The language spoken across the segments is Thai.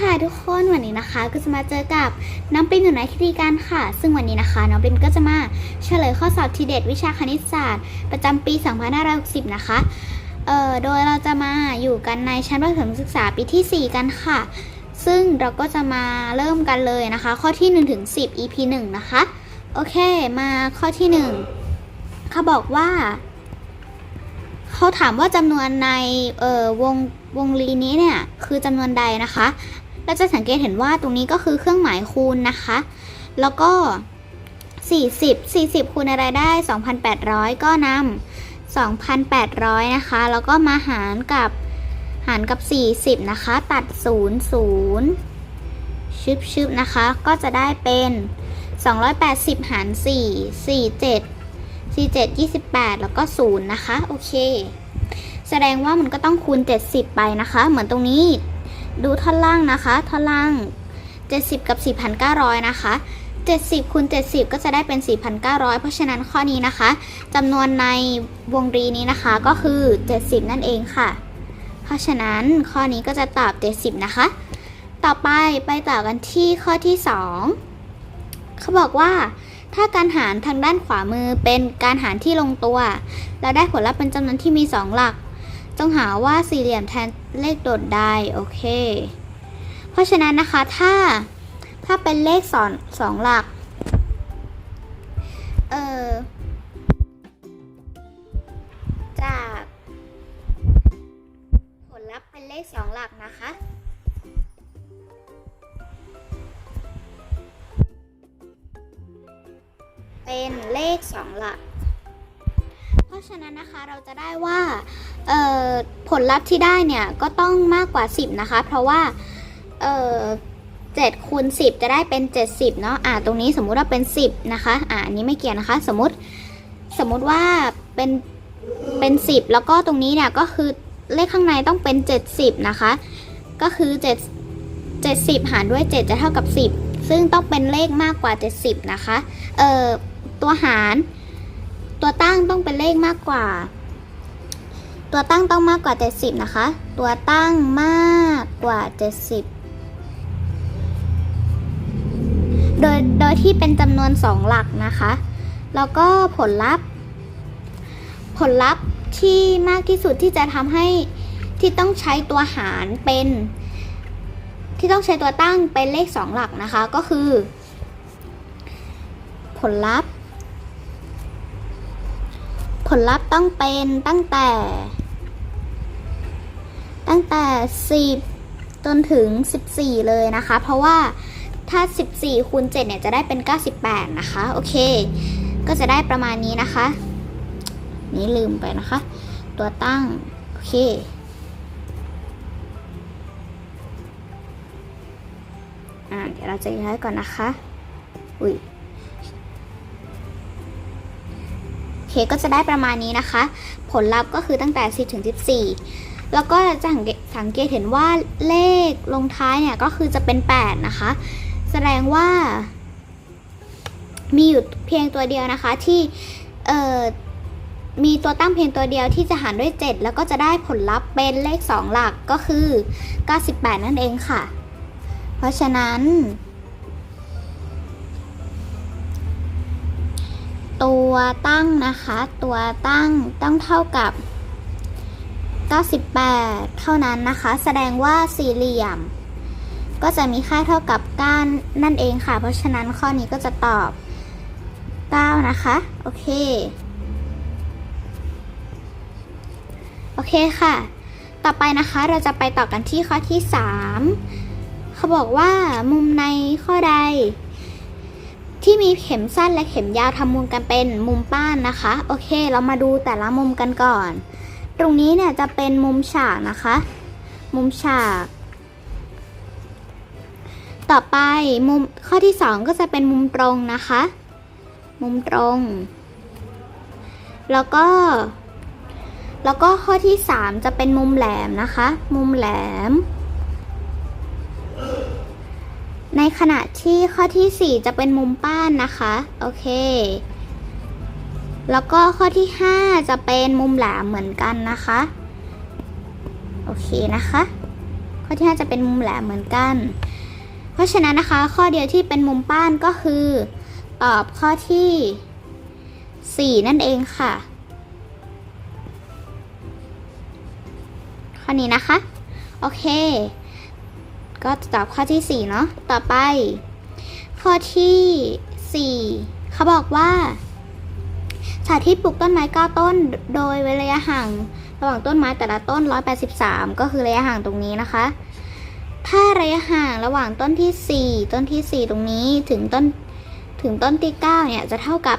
ค่ะทุกคนวันนี้นะคะก็จะมาเจอกับน้องปริมอยู่ในคิดีการค่ะ ซึ่งวันนี้นะคะ น้องปริมก็จะมาเฉลยข้อสอบทีเด็ดวิชาคณิตศาสตร์ ประจำปี 2560 นะคะเอ่อโดยเราจะมาอยู่กันในชั้นประถมศึกษาปีที่ 4 กันค่ะ ซึ่งเราก็จะมาเริ่มกันเลยนะคะ ข้อที่ 1 ถึง 10 EP 1 นะคะ โอเคมาข้อที่ 1เขาบอกว่าเขาถามว่าจำนวนในเอ่อวงวงรีนี้เนี่ยคือจำนวนใดนะคะ เราจะสังเกตเห็นว่าตรงนี้ก็คือเครื่องหมายคูณนะคะ แล้วก็ 40 40 คูณอะไรได้ 2,800 ก็นำ2,800 นะคะ แล้วก็มาหารกับหารกับ 40 นะคะ ตัด 0 0 ชึบชึบนะคะ ก็จะได้เป็น 280 หาร 4 47 47 28 แล้วก็ 0 นะคะ โอเค แสดงว่ามันก็ต้องคูณ 70 ไปนะคะ เหมือนตรงนี้ ดูท่อนล่างนะคะ ท่อนล่าง 70 กับ 4,900 นะคะ 70คูณ70 ก็จะได้เป็น 4,900 เพราะฉะนั้นข้อนี้นะคะจำนวนในวงรีนี้นะคะก็คือ 70 นั่นเองค่ะ เพราะฉะนั้นข้อนี้ก็จะตอบ 70 นะคะ ต่อไปไปต่อกันที่ข้อที่ 2 เขาบอกว่าถ้าการหารทางด้านขวามือเป็นการหารที่ลงตัว แล้วได้ผลลัพธ์เป็นจำนวนที่มี 2 หลัก จงหาว่าสี่เหลี่ยมแทนเลขโดดใดโอเค เพราะฉะนั้นนะคะถ้าถ้าเป็นเลขสองสองหลัก เออจาก ผลลัพธ์เป็นเลขสองหลักนะคะเป็นเลขสองหลักะฉะนั้นนะคะเราจะได้ว่าผลลัพธ์ที่ได้เนี่ยก็ต้องมากกว่า 10 นะคะ เพราะว่าเอ่อ7คูณ10 จะได้เป็น 70 เนาะอ่าตรงนี้สมมุติว่าเป็น 10 นะคะอ่าอันนี้ไม่เกี่ยวนะคะ สมมติสมมุติว่าเป็นเป็น 10 แล้วก็ตรงนี้เนี่ยก็คือเลขข้างในต้องเป็น 70 นะคะ ก็คือ7 70 หารด้วย 7 จะเท่ากับ 10 ซึ่งต้องเป็นเลขมากกว่า 70 นะคะเอ่อตัวหาร ตัวตั้งต้องเป็นเลขมากกว่า ตัวตั้งต้องมากกว่า 70 นะคะ ตัวตั้งมากกว่า 70 โดยโดยที่เป็นจำนวน 2 หลักนะคะ แล้วก็ผลลัพธ์ ผลลัพธ์ที่มากที่สุดที่จะทำให้ที่ต้องใช้ตัวหารเป็น ที่ต้องใช้ตัวตั้งเป็นเลข 2 หลักนะคะ ก็คือ ผลลัพธ์ ผลลัพธ์ต้องเป็นตั้งแต่ ตั้งแต่ 10 จนถึง 14 เลยนะคะ เพราะว่าถ้า 14คูณ7เนี่ยจะได้เป็น 98 นะคะ โอเค ก็จะได้ประมาณนี้นะคะ นี่ลืมไปนะคะ ตัวตั้ง โอเคอ่าเดี๋ยวเราจะย้ายก่อนนะคะ อุ้ย เคก็จะได้ประมาณนี้นะคะ ผลลัพธ์ก็คือตั้งแต่ 10ถึง14 แล้วก็จะสังเกตสังเกตเห็นว่าเลขลงท้ายเนี่ยก็คือจะเป็น 8 นะคะ แสดงว่า มีอยู่เพียงตัวเดียวนะคะที่เอ่อมีตัวตั้งเพียงตัวเดียวที่จะหารด้วย 7 แล้วก็จะได้ผลลัพธ์เป็นเลข 2 หลักก็คือ 98 นั่นเองค่ะ เพราะฉะนั้น ตัวตั้งนะคะ ตัวตั้งต้องเท่ากับ 98 เท่านั้นนะคะ แสดงว่าสี่เหลี่ยม ก็จะมีค่าเท่ากับก้านนั่นเองค่ะ เพราะฉะนั้นข้อนี้ก็จะตอบ 9 นะคะ โอเค โอเคค่ะ ต่อไปนะคะเราจะไปต่อกันที่ข้อที่ 3 เขาบอกว่ามุมในข้อใด ที่มีเข็มสั้นและเข็มยาวทำมุมกันเป็นมุมป้านนะคะ โอเค เรามาดูแต่ละมุมกันก่อน ตรงนี้เนี่ยจะเป็นมุมฉากนะคะ มุมฉาก ต่อไปมุมข้อที่ 2 ก็จะเป็นมุมตรงนะคะ มุมตรง แล้วก็ แล้วก็ข้อที่ 3 จะเป็นมุมแหลมนะคะ มุมแหลม ในขณะที่ข้อที่ 4 จะเป็นมุมป้านนะคะ โอเค แล้วก็ข้อที่ 5 จะเป็นมุมแหลมเหมือนกันนะคะ โอเคนะคะ ข้อข้อที่ 5 จะเป็นมุมแหลมเหมือนกัน เพราะฉะนั้นนะคะ ข้อเดียวที่เป็นมุมป้านก็คือ ตอบข้อที่ 4 นั่นเองค่ะ ข้อนี้นะคะ โอเค ก็ตอบข้อที่ 4 เนาะ ต่อไป ข้อที่ 4 เขาบอกว่า สาธิตปลูกต้นไม้9ต้น โดยเวระยะห่าง ระหว่างต้นไม้แต่ละต้น 183 ก็คือระยะห่างตรงนี้นะคะ ถ้าระยะห่างระหว่างต้นที่ 4 ต้นที่ 4 ตรงนี้ถึงต้นถึงต้นที่ 9 เนี่ยจะเท่ากับ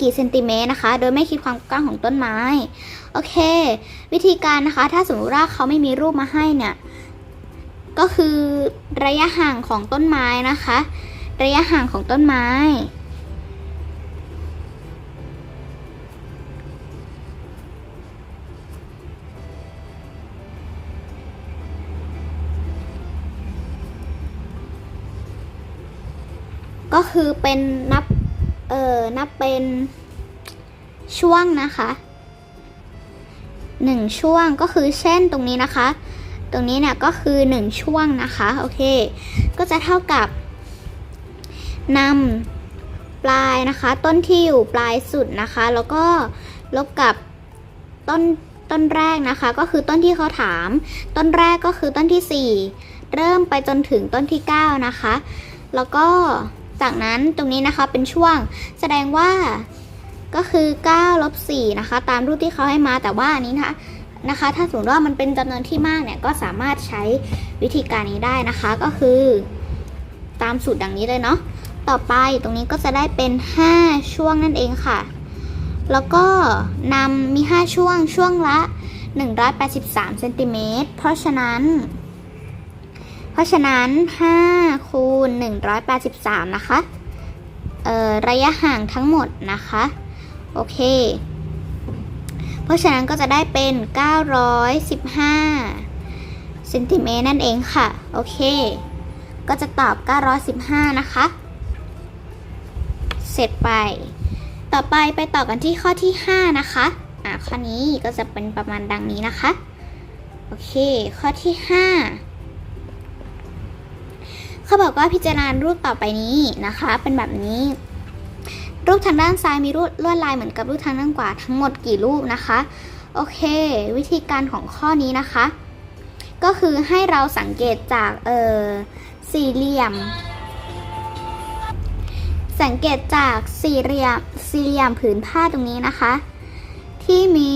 กี่เซนติเมตรนะคะ โดยไม่คิดความกว้างของต้นไม้ โอเค วิธีการนะคะ ถ้าสมมติว่าเขาไม่มีรูปมาให้เนี่ย ก็คือระยะห่างของต้นไม้นะคะ ระยะห่างของต้นไม้ ก็คือเป็นนับ เอ่อ นับเป็นช่วงนะคะหนึ่งช่วงก็คือเช่นตรงนี้นะคะ ตรงนี้เนี่ยก็คือหนึ่งช่วงนะคะโอเค ก็จะเท่ากับนำปลายนะคะ ต้นที่อยู่ปลายสุดนะคะ แล้วก็ลบกับต้นต้นแรกนะคะ ก็คือต้นที่เขาถาม ต้นแรกก็คือต้นที่ 4 เริ่มไปจนถึงต้นที่ 9 นะคะ แล้วก็จากนั้นตรงนี้นะคะเป็นช่วงแสดงว่าก็คือ9ลบ4นะคะ ตามรูปที่เขาให้มาแต่ว่านนี้นะคะ นะคะ ถ้าสมมติว่ามันเป็นจำนวนที่มากเนี่ยก็สามารถใช้วิธีการนี้ได้นะคะ ก็คือตามสูตรดังนี้เลยเนาะ ต่อไปตรงนี้ก็จะได้เป็น 5 ช่วงนั่นเองค่ะ แล้วก็นำมี 5 ช่วงช่วงละ 183เซนติเมตร เพราะฉะนั้น เพราะฉะนั้น 5 คูณ 183 นะคะ ระยะห่างทั้งหมดนะคะ โอเค ราะฉะนั้นก็จะได้เป็น 915เซนติเมตรนั่นเองค่ะ โอเค ก็จะตอบ 915 นะคะ เสร็จไป ต่อไปไปต่อกันที่ข้อที่ 5 นะคะ อ่าข้อนี้ก็จะเป็นประมาณดังนี้นะคะ โอเค ข้อที่ 5 เขาบอกว่าพิจารณารูปต่อไปนี้นะคะ เป็นแบบนี้ รูปทางด้านซ้ายมีรูปลวดลายเหมือนกับรูปทางด้านขวาทั้งหมดกี่รูปนะคะ โอเค วิธีการของข้อนี้นะคะ ก็คือให้เราสังเกตจากเออสี่เหลี่ยม สังเกตจากสี่เหลี่ยมสี่เหลี่ยมผืนผ้าตรงนี้นะคะ ที่มี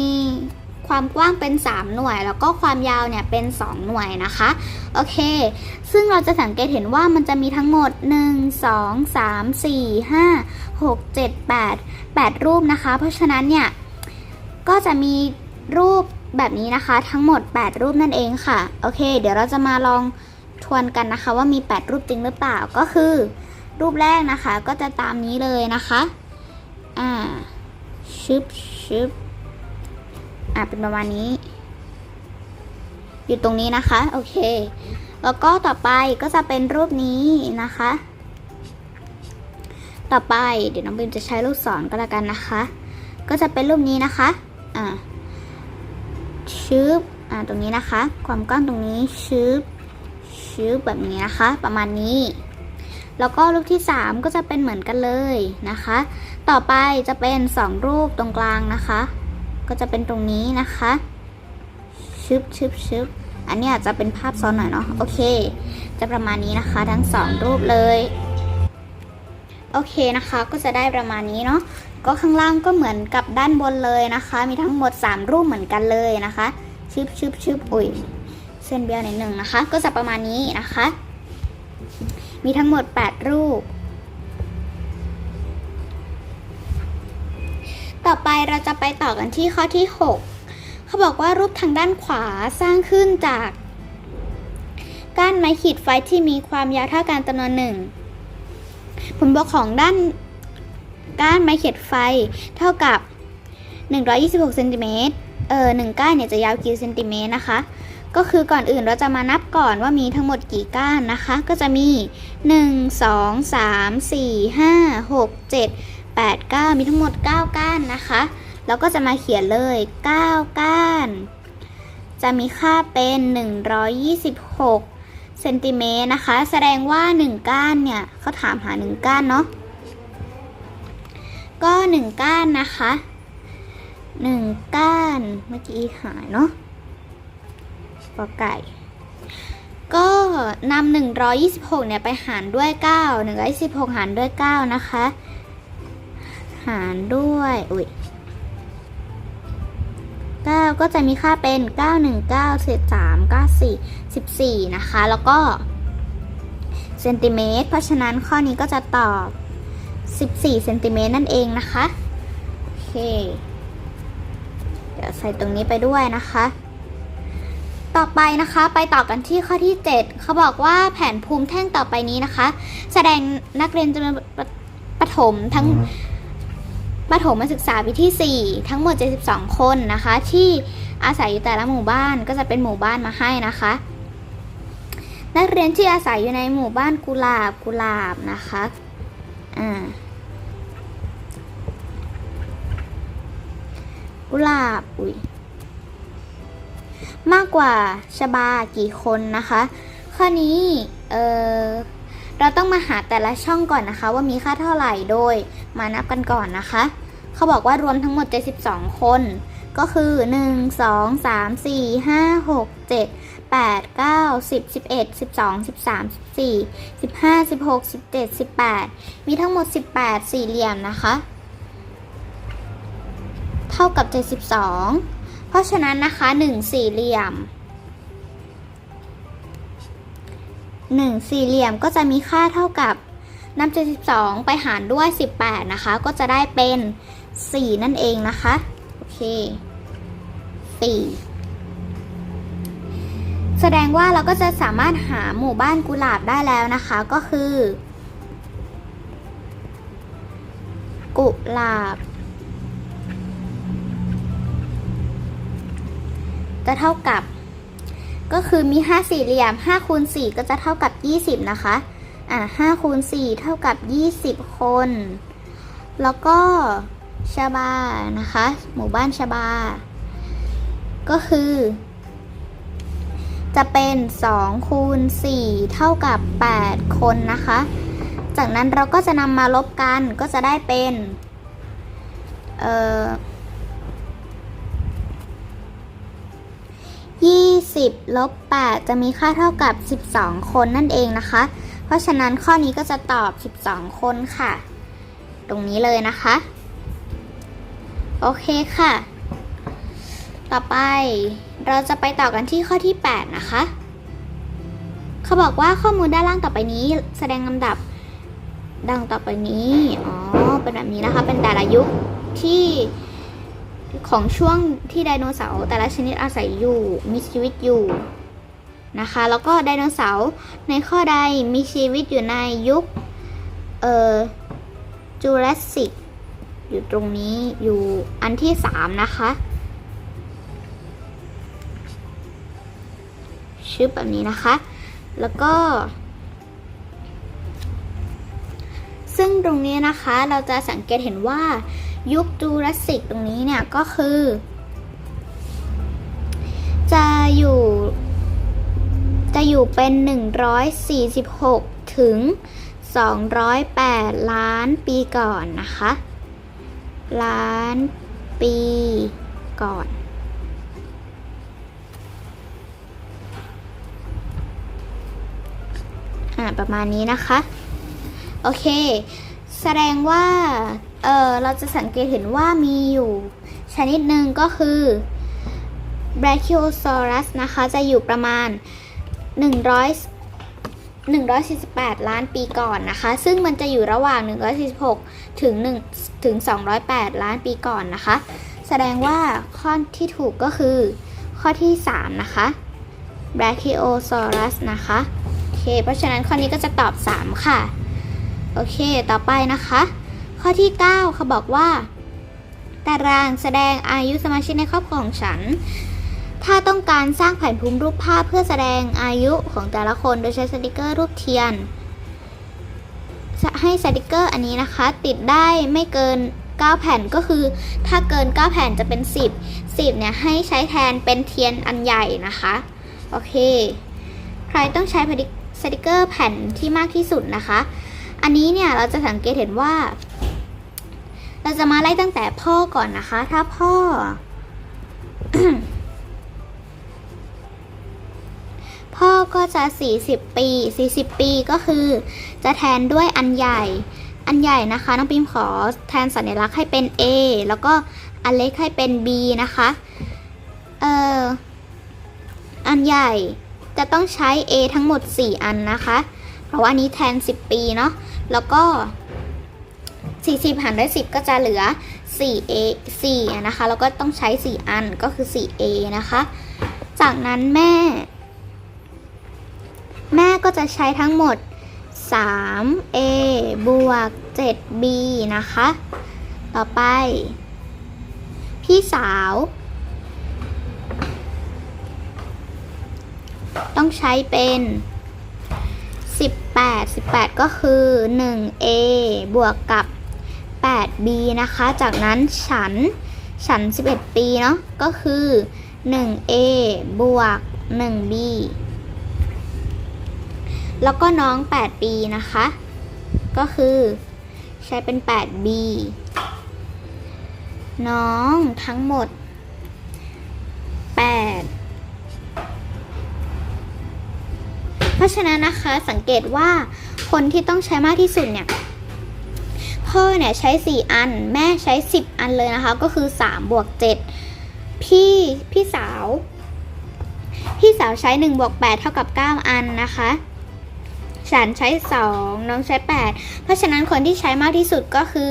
ความกว้างเป็น 3 หน่วย แล้วก็ความยาวเนี่ยเป็น 2 หน่วยนะคะ โอเค ซึ่งเราจะสังเกตเห็นว่ามันจะมีทั้งหมด 1 2 3 4 5 6 7 8 8 รูปนะคะ เพราะฉะนั้นเนี่ย ก็จะมีรูปแบบนี้นะคะทั้งหมด 8 รูปนั่นเองค่ะ โอเค เดี๋ยวเราจะมาลองทวนกันนะคะ ว่ามี 8 รูปจริงหรือเปล่าก็คือ รูปแรกนะคะก็จะตามนี้เลยนะคะ อ่าชึบชึบ อะเป็นประมาณนี้ อยู่ตรงนี้นะคะ โอเค แล้วก็ต่อไปก็จะเป็นรูปนี้นะคะ ต่อไปเดี๋ยวน้องบิมจะใช้ลูกศรก็แล้วกันนะคะ ก็จะเป็นรูปนี้นะคะอ่าชึบอ่าตรงนี้นะคะ ความกว้างตรงนี้ชึบชึบแบบนี้นะคะ ประมาณนี้แล้วก็รูปที่ 3 ก็จะเป็นเหมือนกันเลยนะคะ ต่อไปจะเป็น 2 รูปตรงกลางนะคะ ก็จะเป็นตรงนี้นะคะชึบชึบชึบอันนี้อาจจะเป็นภาพซ้อนหน่อยเนาะโอเค จะประมาณนี้นะคะทั้งสองรูปเลยโอเคนะคะก็จะได้ประมาณนี้เนาะก็ข้างล่างก็เหมือนกับด้านบนเลยนะคะ มีทั้งหมด 3 รูปเหมือนกันเลยนะคะชึบชึบชึบอุ้ยเส้นเบี้ยวนิดหนึ่งนะคะ ก็จะประมาณนี้นะคะ มีทั้งหมด 8 รูป ต่อไปเราจะไปต่อกันที่ข้อที่ 6 เขาบอกว่ารูปทางด้านขวาสร้างขึ้นจากก้านไม้ขีดไฟที่มีความยาวเท่ากันจำนวนหนึ่งผลบวกของด้านก้านไม้ขีดไฟเท่ากับ 126เซนติเมตรเออหนึ่งก้านเนี่ยจะยาวกี่เซนติเมตรนะคะ ก็คือก่อนอื่นเราจะมานับก่อนว่ามีทั้งหมดกี่ก้านนะคะ ก็จะมี 1 2 3 4 5 6 7 8 9มีทั้งหมด 9 ก้านนะคะ แล้วก็จะมาเขียนเลย 9 ก้าน จะมีค่าเป็น 126เซนติเมตรนะคะ แสดงว่า 1 ก้านเนี่ยเขาถามหา 1 ก้านเนาะ ก็ 1 ก้านนะคะ 1 ก้านเมื่อกี้หายเนาะกอไก่ก็นำ126 เนี่ย ไปหารด้วย 9 126 หารด้วย 9 นะคะ หารด้วยอุ้ย9 ก็จะมีค่าเป็น 919 13 94 14 นะคะ แล้วก็เซนติเมตร เพราะฉะนั้นข้อนี้ก็จะตอบ 14 เซนติเมตรนั่นเองนะคะ โอเค เดี๋ยวใส่ตรงนี้ไปด้วยนะคะ ต่อไปนะคะ ไปต่อกันที่ข้อที่ 7 เขาบอกว่าแผนภูมิแท่งต่อไปนี้นะคะ แสดงนักเรียนจำนวนประถมทั้ง ประถมศึกษาปีที่ 4 ทั้งหมด 72 คนนะคะ ที่อาศัยอยู่แต่ละหมู่บ้านก็จะเป็นหมู่บ้านมาให้นะคะ นักเรียนที่อาศัยอยู่ในหมู่บ้านกุหลาบกุหลาบนะคะอ่ากุหลาบอุ้ยมากกว่าชบากี่คนนะคะข้อนี้เออ เราต้องมาหาแต่ละช่องก่อนนะคะ ว่ามีค่าเท่าไหร่โดยมานับกันก่อนนะคะ เขาบอกว่ารวมทั้งหมด 72 คน ก็คือ 1 2 3 4 5 6 7 8 9 10 11 12 13 14 15 16 17 18 มีทั้งหมด 18 สี่เหลี่ยมนะคะ เท่ากับ 72 เพราะฉะนั้นนะคะ 1 สี่เหลี่ยม 1 สี่เหลี่ยมก็จะมีค่าเท่ากับนำ72 ไปหารด้วย 18 นะคะ ก็จะได้เป็น 4 นั่นเองนะคะ โอเค 4 แสดงว่าเราก็จะสามารถหาหมู่บ้านกุหลาบได้แล้วนะคะ ก็คือ กุหลาบ จะเท่ากับ ก็คือมี 5 สี่เหลี่ยม5คูณ4ก็จะเท่ากับ 20 นะคะ อ่า5คูณ4เท่ากับ 20 คน แล้วก็ชบา นะคะ หมู่บ้านชบา ก็คือ จะเป็น2คูณ4เท่ากับ 8 คนนะคะ จากนั้นเราก็จะนำมาลบกันก็จะได้เป็น เอ่อ 20ลบ8จะมีค่าเท่ากับ 12 คนนั่นเองนะคะ เพราะฉะนั้นข้อนี้ก็จะตอบ 12 คนค่ะ ตรงนี้เลยนะคะ โอเคค่ะ ต่อไปเราจะไปต่อกันที่ข้อที่ 8 นะคะ เขาบอกว่าข้อมูลด้านล่างต่อไปนี้แสดงลำดับดังต่อไปนี้ อ๋อ เป็นแบบนี้นะคะ เป็นแต่ละยุคที่ ของช่วงที่ไดโนเสาร์แต่ละชนิดอาศัยอยู่มีชีวิตอยู่นะคะ แล้วก็ไดโนเสาร์ในข้อใดมีชีวิตอยู่ในยุคเอ่อจูราสสิกอยู่ตรงนี้อยู่อันที่สามนะคะชื่อแบบนี้นะคะ แล้วก็ ซึ่งตรงนี้นะคะเราจะสังเกตเห็นว่า ยุคจูราสสิกตรงนี้เนี่ยก็คือ จะอยู่ จะอยู่เป็น 146 ถึง 208 ล้านปีก่อนนะคะ ล้านปีก่อนอ่าประมาณนี้นะคะ โอเค แสดงว่า เออเราจะสังเกตเห็นว่ามีอยู่ ชนิดหนึ่งก็คือ Brachiosaurus นะคะ จะอยู่ประมาณ 100 148 ล้านปีก่อนนะคะ ซึ่งมันจะอยู่ระหว่าง 146 ถึง1ถึง 208 ล้านปีก่อนนะคะ แสดงว่าข้อที่ถูกก็คือ ข้อที่ 3 นะคะ Brachiosaurus นะคะโอเค เพราะฉะนั้นข้อนี้ก็จะตอบ 3 ค่ะ โอเค ต่อไปนะคะ ข้อที่ 9เขาบอกว่า ตารางแสดงอายุสมาชิกในครอบครัวของฉัน ถ้าต้องการสร้างแผนภูมิรูปภาพเพื่อแสดงอายุของแต่ละคนโดยใช้สติกเกอร์รูปเทียน ให้สติกเกอร์อันนี้นะคะ ติดได้ไม่เกิน 9 แผ่นก็คือ ถ้าเกิน 9 แผ่นจะเป็น 10 10เนี่ยให้ใช้แทนเป็นเทียนอันใหญ่นะคะ โอเค ใครต้องใช้สติกเกอร์แผ่นที่มากที่สุดนะคะอันนี้เนี่ยเราจะสังเกตเห็นว่า เราจะมาไล่ตั้งแต่พ่อก่อนนะคะ ถ้าพ่อ พ่อก็จะ 40 ปี 40 ปีก็คือ จะแทนด้วยอันใหญ่ อันใหญ่นะคะ น้องปิมขอแทนสัญลักษณ์ให้เป็น A แล้วก็อันเล็กให้เป็น B นะคะ เอ่อ อันใหญ่จะต้องใช้ A ทั้งหมด 4 อันนะคะ เพราะว่านี้แทน 10 ปีเนาะ แล้วก็ 40 หารด้วย 10 ก็จะเหลือ 4A 4อะนะคะ แล้วก็ต้องใช้ 4 อันก็คือ 4A นะคะ จากนั้นแม่ แม่ก็จะใช้ทั้งหมด 3A บวก 7B นะคะ ต่อไป พี่สาว ต้องใช้เป็น18 18 ก็คือ 1A บวกกับ 8B นะคะ จากนั้นฉัน ฉัน 11 ปีเนาะ ก็คือ 1A บวก 1B แล้วก็น้อง8ปีนะคะ ก็คือใช้เป็น 8B น้องทั้งหมด 8 เพราะฉะนั้นนะคะสังเกตว่าคนที่ต้องใช้มากที่สุดเนี่ย พ่อเนี่ยใช้ 4 อัน แม่ใช้ 10 อันเลยนะคะ ก็คือ 3 บวก 7 พี่พี่สาว พี่สาวใช้1บวก8เท่ากับ 9 อันนะคะ ฉันใช้ 2 น้องใช้ 8 เพราะฉะนั้นคนที่ใช้มากที่สุดก็คือ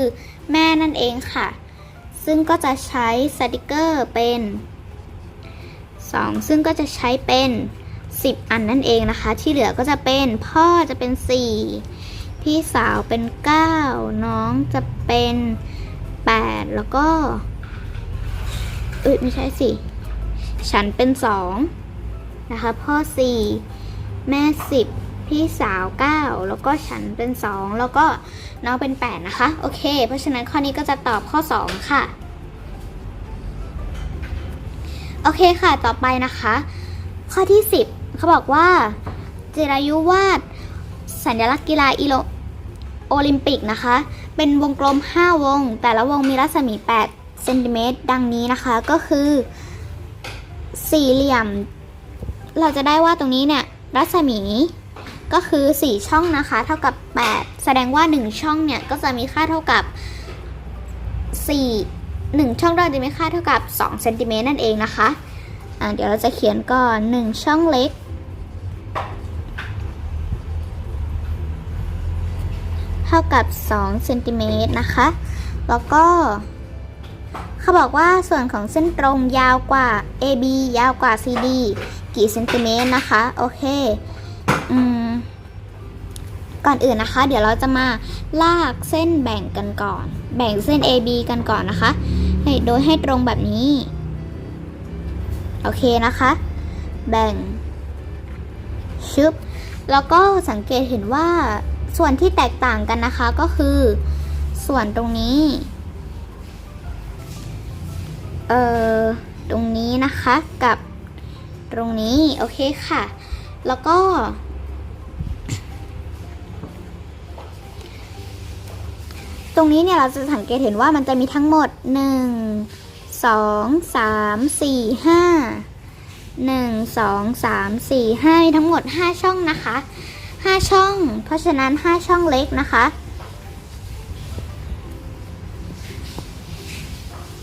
แม่นั่นเองค่ะ ซึ่งก็จะใช้สติกเกอร์เป็น 2 ซึ่งก็จะใช้เป็น 10 อันนั่นเองนะคะ ที่เหลือก็จะเป็นพ่อจะเป็น 4 พี่สาวเป็น 9 น้องจะเป็น 8 แล้วก็เอ้ยไม่ใช่สิ ฉันเป็น 2 นะคะ พ่อ 4 แม่ 10 พี่สาว 9 แล้วก็ฉันเป็น 2 แล้วก็น้องเป็น 8 นะคะ โอเค เพราะฉะนั้นข้อนี้ก็จะตอบข้อ 2 ค่ะ โอเคค่ะต่อไปนะคะ ข้อที่ 10 เขาบอกว่าจิรายุวาดสัญลักษณ์กีฬาอีโล โอลิมปิกนะคะ เป็นวงกลม 5 วง แต่ละวงมีรัศมี 8 เซนติเมตร ดังนี้นะคะ ก็คือ สี่เหลี่ยม เราจะได้ว่าตรงนี้เนี่ย รัศมีก็คือ 4 ช่องนะคะ เท่ากับ 8 แสดงว่า 1 ช่องเนี่ย ก็จะมีค่าเท่ากับ 4 1 ช่องเราจะมีค่าเท่ากับ2เซนติเมตรนั่นเองนะคะะเดี๋ยวเราจะเขียนก่อน 1 ช่องเล็ก ท่ากับ2เซนติเมตรนะคะ แล้วก็เขาบอกว่าส่วนของเส้นตรงยาวกว่า AB ยาวกว่า CD กี่เซนติเมตรนะคะ โอเค อืม ก่อนอื่นนะคะ เดี๋ยวเราจะมาลากเส้นแบ่งกันก่อน แบ่งเส้น AB กันก่อนนะคะให้โดยให้ตรงแบบนี้ โอเคนะคะ แบ่ง ชึบ แล้วก็สังเกตเห็นว่า ส่วนที่แตกต่างกันนะคะก็คือ ส่วนตรงนี้ เอ่อ ตรงนี้นะคะกับตรงนี้ โอเคค่ะ แล้วก็ ตรงนี้เนี่ยเราจะสังเกตเห็นว่ามันจะมีทั้งหมด 1 2 3 4 5 1 2 3 4 5มีทั้งหมด 5 ช่องนะคะ 5 ช่อง เพราะฉะนั้น 5 ช่องเล็กนะคะ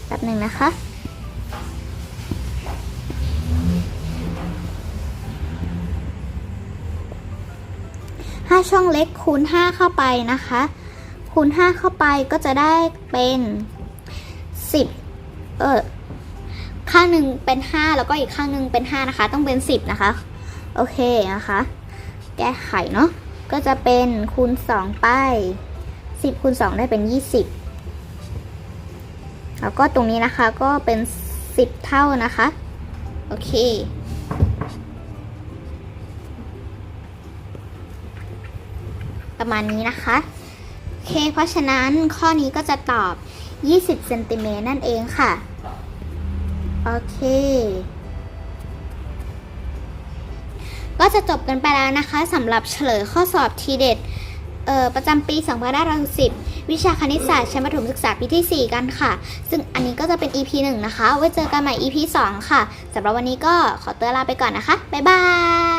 แป๊บหนึ่งนะคะห้าช่องเล็กคูณห้าเข้าไปนะคะ คูณห้าเข้าไปก็จะได้เป็นสิบเออข้างหนึ่งเป็นห้าแล้วก็อีกข้างหนึ่งเป็นห้านะคะ ต้องเป็นสิบนะคะ โอเคนะคะ ก้ไขเนาะก็จะเป็นคูณสองไปสิบคูณสองได้เป็นยี่สิบแล้วก็ตรงนี้นะคะก็เป็นสิบเท่านะคะ โอเค ประมาณนี้นะคะโอเค เพราะฉะนั้นข้อนี้ก็จะตอบ 20เซนติเมตรนั่นเองค่ะ โอเค ก็จะจบกันไปแล้วนะคะสำหรับเฉลยข้อสอบทีเด็ดประจำปี2560 วิชาคณิตศาสตร์ชั้นประถมศึกษาปีที่ 4 กันค่ะ ซึ่งอันนี้ก็จะเป็น EP 1 นะคะ ไว้เจอกันใหม่ EP 2 ค่ะสำหรับวันนี้ก็ขอตัวลาไปก่อนนะคะ บ๊ายบาย